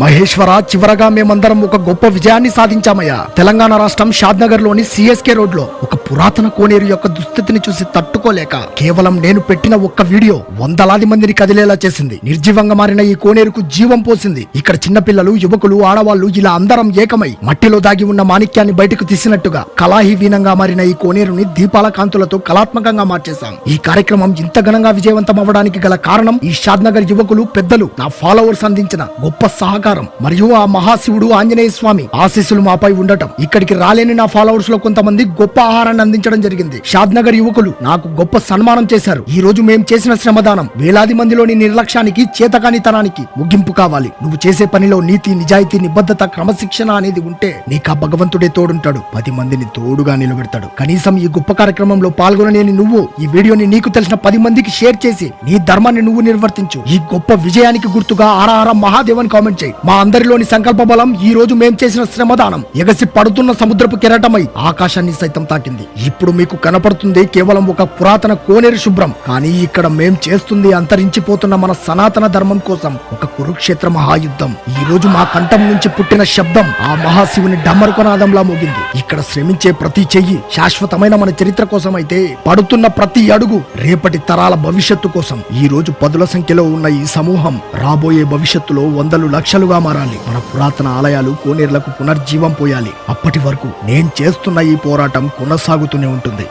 మహేశ్వర చివరగా మేమందరం ఒక గొప్ప విజయాన్ని సాధించామయ్యా. తెలంగాణ రాష్ట్రం షాద్నగర్లోని సిఎస్కే రోడ్లో ఒక పురాతన కోనేరు యొక్క దుస్థితిని చూసి తట్టుకోలేక కేవలం నేను పెట్టిన ఒక్క వీడియో వందలాది మందిని కదిలేలా చేసింది. నిర్జీవంగా మారిన ఈ కోనేరుకు జీవం పోసింది. ఇక్కడ చిన్నపిల్లలు యువకులు ఆడవాళ్ళు ఇలా అందరం ఏకమై మట్టిలో దాగి ఉన్న మాణిక్యాన్ని బయటకు తీసినట్టుగా కళాహీవీనంగా మారిన ఈ కోనేరుని దీపాల కాంతులతో కళాత్మకంగా మార్చేశాం. ఈ కార్యక్రమం ఇంత ఘనంగా విజయవంతం అవ్వడానికి గల కారణం ఈ షాద్నగర్ యువకులు పెద్దలు నా ఫాలోవర్స్ అందించిన గొప్ప సహకారం. మరియు ఆ మహాశివుడు ఆంజనేయ స్వామి ఆశీస్సులు మాపై ఉండటం. ఇక్కడికి రాలేని నా ఫాలోవర్స్లో కొంతమంది గొప్ప ఆహారాన్ని అందించడం జరిగింది. షాద్నగర్ యువకులు నాకు గొప్ప సన్మానం చేశారు. ఈ రోజు మేం చేసిన శ్రమదానం వేలాది మందిలోని నిర్లక్ష్యానికి చేతకానితనానికి ముగింపు కావాలి. నువ్వు చేసే పనిలో నీతి నిజాయితీ నిబద్ధత క్రమశిక్షణ అనేది ఉంటే నీకు ఆ భగవంతుడే తోడుంటాడు. పది మందిని తోడుగా నిలబెడతాడు. కనీసం ఈ గొప్ప కార్యక్రమంలో పాల్గొనలేని నువ్వు ఈ వీడియోని నీకు తెలిసిన పది మందికి షేర్ చేసి నీ ధర్మాన్ని నువ్వు నిర్వర్తించు. ఈ గొప్ప విజయానికి గుర్తుగా ఆరార మహాదేవన్ కామెంట్ చేయి. మా అందరిలోని సంకల్ప బలం ఈ రోజు మేం చేసిన శ్రమదానం. ఎగసి పడుతున్న సముద్రపు కెరటమై ఆకాశాన్ని సైతం తాకింది. ఇప్పుడు మీకు కనపడుతుంది కేవలం ఒక పురాతన కోనేరు శుభ్రం. కానీ ఇక్కడ మేం చేస్తుంది అంతరించిపోతున్న మన సనాతన ధర్మం కోసం ఒక కురుక్షేత్ర మహాయుద్ధం. ఈ రోజు మా కంఠం నుంచి పుట్టిన శబ్దం ఆ మహాశివుని డమ్మరుకనాదంలా మోగింది. ఇక్కడ శ్రమించే ప్రతి చెయ్యి శాశ్వతమైన మన చరిత్ర కోసం అయితే పడుతున్న ప్రతి అడుగు రేపటి తరాల భవిష్యత్తు కోసం. ఈ రోజు పదుల సంఖ్యలో ఉన్న ఈ సమూహం రాబోయే భవిష్యత్తులో వందలు వేదికలుగా మారాలి. మన పురాతన ఆలయాలు కోనేరులకు పునర్జీవం పోయాలి. అప్పటి వరకు నేను చేస్తున్న ఈ పోరాటం కొనసాగుతూనే ఉంటుంది.